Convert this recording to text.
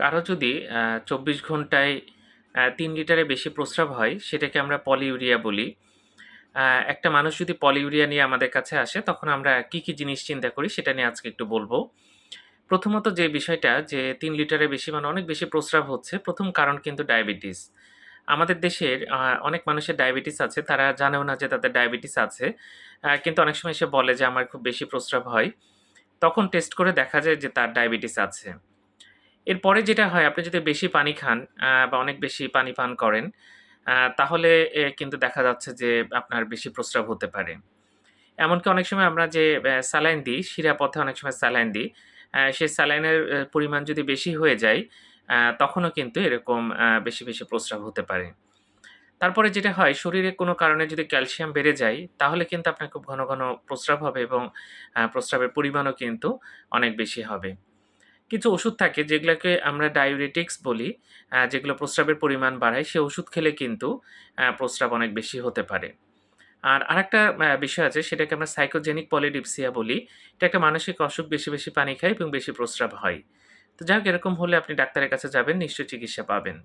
কারও যদি চব্বিশ ঘন্টায় তিন লিটারে বেশি প্রস্রাব হয়, সেটাকে আমরা পলিউরিয়া বলি। একটা মানুষ যদি পলিউরিয়া নিয়ে আমাদের কাছে আসে, তখন আমরা কি কি জিনিস চিন্তা করি, সেটা নিয়ে আজকে একটু বলব। প্রথমত যে বিষয়টা, যে তিন লিটারের বেশি মানে অনেক বেশি প্রস্রাব হচ্ছে, প্রথম কারণ কিন্তু ডায়াবেটিস। আমাদের দেশের অনেক মানুষের ডায়াবেটিস আছে, তারা জানেও না যে তাদের ডায়াবেটিস আছে। কিন্তু অনেক সময় সে বলে যে আমার খুব বেশি প্রস্রাব হয়। তখন টেস্ট করে দেখা যায় যে তার ডায়াবেটিস আছে। এরপরে যেটা হয়, আপনি যদি বেশি পানি খান বা অনেক বেশি পানি পান করেন তাহলে কিন্তু দেখা যাচ্ছে যে আপনার বেশি প্রস্রাব হতে পারে। এমনকি অনেক সময় আমরা যে স্যালাইন দিই শিরা পথে অনেক সময় স্যালাইন দিই সেই স্যালাইনের পরিমাণ যদি বেশি হয়ে যায় তখনও কিন্তু এরকম বেশি বেশি প্রস্রাব হতে পারে। তারপরে যেটা হয়, শরীরে কোনো কারণে যদি ক্যালসিয়াম বেড়ে যায়, তাহলে কিন্তু আপনার খুব ঘন ঘন প্রস্রাব হবে এবং প্রস্রাবের পরিমাণও কিন্তু অনেক বেশি হবে। কিছু ওষুধ থাকে যেগুলোকে আমরা ডায়ুরেটিক্স বলি যেগুলো প্রস্রাবের পরিমাণ বাড়ায়, সে ওষুধ খেলে কিন্তু প্রস্রাব অনেক বেশি হতে পারে। আর আরেকটা বিষয় আছে, সেটাকে আমরা সাইকোজেনিক পলিডিপসিয়া বলি। এটা একটা মানসিক অসুখ, বেশি বেশি পানি খায় এবং বেশি প্রস্রাব হয়। তো যাই হোক, এরকম হলে আপনি ডাক্তারের কাছে যাবেন, নিশ্চয়ই চিকিৎসা পাবেন।